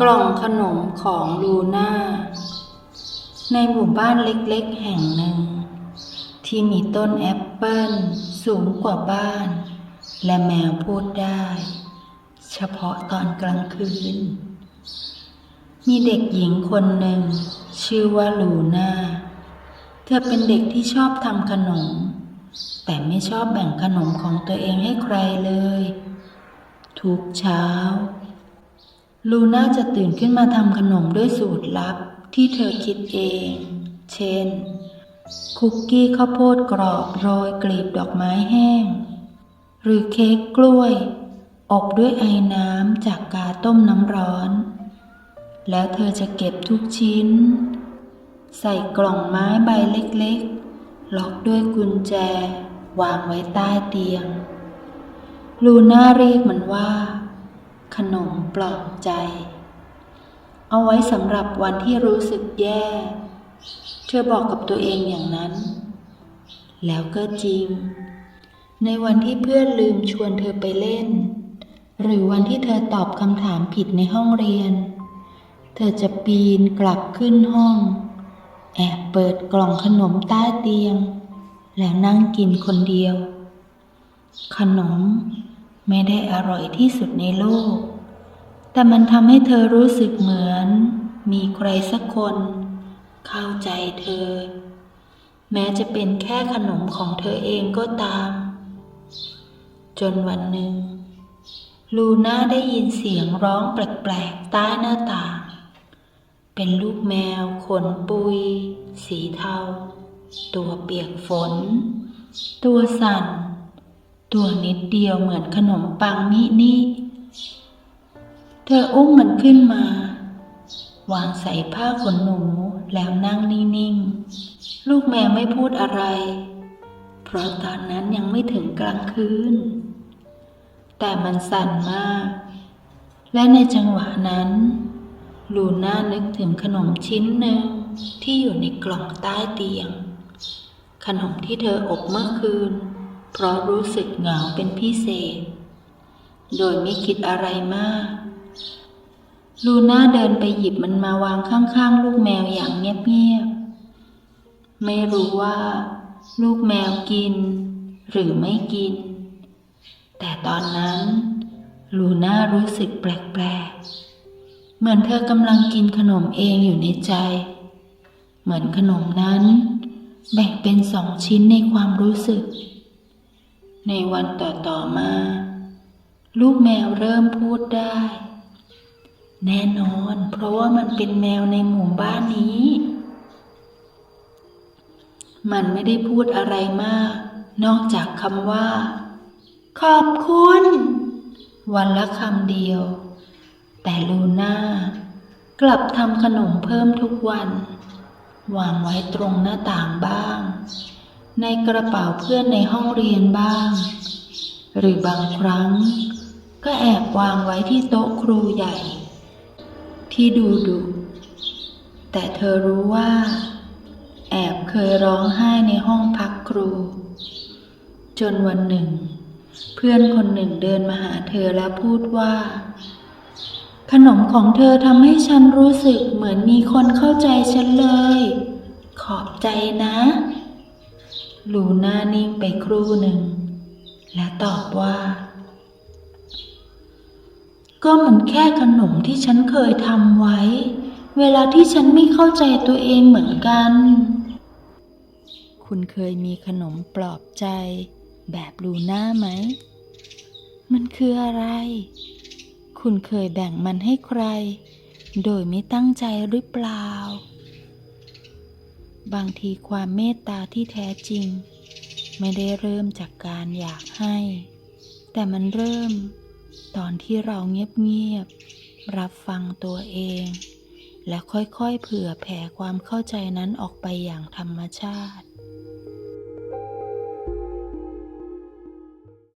กล่องขนมของลูน่า ในหมู่บ้านเล็กๆ แห่งหนึ่ง ที่มีต้นแอปเปิ้ลสูงกว่าบ้าน และแมวพูดได้ เฉพาะตอนกลางคืน มีเด็กหญิงคนหนึ่ง ชื่อว่าลูน่า เธอเป็นเด็กที่ชอบทำขนม แต่ไม่ชอบแบ่งขนมของตัวเองให้ใครเลย ทุกเช้า ลูน่าจะตื่นขึ้นมาทำขนมด้วยสูตรลับที่เธอคิดเอง เช่น คุกกี้ข้าวโพดกรอบโรยกลีบดอกไม้แห้ง หรือเค้กกล้วย อบด้วยไอน้ำจากกาต้มน้ำร้อน แล้วเธอจะเก็บทุกชิ้น ใส่กล่องไม้ใบเล็กๆ ล็อกด้วยกุญแจ วางไว้ใต้เตียง ลูน่าเรียกมันว่า ขนมปลอบใจ เอาไว้สำหรับวันที่รู้สึกแย่ เธอบอกกับตัวเองอย่างนั้น แล้วก็จริง ในวันที่เพื่อนลืมชวนเธอไปเล่น หรือวันที่เธอตอบคำถามผิดในห้องเรียน เธอจะปีนกลับขึ้นห้อง แอบเปิดกล่องขนมใต้เตียง แล้วนั่งกินคนเดียว ขนมไม่ได้อร่อยที่สุดในโลก แต่มันทำให้เธอรู้สึกเหมือน มีใครสักคน เข้าใจเธอ แม้จะเป็นแค่ขนมของเธอเองก็ตาม จนวันหนึ่ง ลูน่าได้ยินเสียงร้องแปลกๆใต้หน้าต่าง เป็นลูกแมวขนปุย สีเทา ตัวเปียกฝน ตัวสั่น ตัวนิดเดียวเหมือนขนมปังมินิ เธออุ้มมันขึ้นมา วางใส่ผ้าขนหนูแล้วนั่งนิ่งๆ ลูกแมวไม่พูดอะไร เพราะตอนนั้นยังไม่ถึงกลางคืน แต่มันสั่นมาก และในจังหวะนั้น ลูน่านึกถึงขนมชิ้นหนึ่งที่อยู่ในกล่องใต้เตียง ขนมที่เธออบเมื่อคืน เพราะรู้สึกเหงาเป็นพิเศษ โดยไม่คิดอะไรมาก ลูน่าเดินไปหยิบมันมาวางข้างๆ ลูกแมวอย่างเงียบๆ ไม่รู้ว่า ลูกแมวกิน หรือไม่กิน แต่ตอนนั้น ลูน่ารู้สึกแปลกๆ เหมือนเธอกำลังกินขนมเองอยู่ในใจ เหมือนขนมนั้น แบ่งเป็นสองชิ้นในความรู้สึก ในวันต่อๆมา ลูกแมวเริ่มพูดได้ แน่นอน เพราะว่ามันเป็นแมวในหมู่บ้านนี้ มันไม่ได้พูดอะไรมาก นอกจากคำว่า ขอบคุณ วันละคำเดียว แต่ลูน่ากลับทำขนมเพิ่มทุกวัน วางไว้ตรงหน้าต่างบ้าง ในกระเป๋าเพื่อนในห้องเรียนบ้าง หรือบางครั้ง ก็แอบวางไว้ที่โต๊ะครูใหญ่ ที่ดูดุแต่เธอรู้ว่า แอบเคยร้องไห้ในห้องพักครู จนวันหนึ่ง เพื่อนคนหนึ่งเดินมาหาเธอและพูดว่า ขนมของเธอทำให้ฉันรู้สึกเหมือนมีคนเข้าใจฉันเลย ขอบใจนะลูน่านิ่งไปครู่หนึ่ง และตอบว่า ก็เหมันแค่ขนมที่ฉันเคยทำไว้ เวลาที่ฉันไม่เข้าใจตัวเองเหมือนกัน คุณเคยมีขนมปลอบใจ แบบลูน่าไหม มันคืออะไร คุณเคยแบ่งมันให้ใคร โดยไม่ตั้งใจหรือเปล่า บางทีความเมตตาที่แท้จริง ไม่ได้เริ่มจากการอยากให้ แต่มันเริ่ม ตอนที่เราเงียบๆรับฟังตัวเอง และค่อยๆเผื่อแผ่ความเข้าใจนั้นออกไปอย่างธรรมชาติ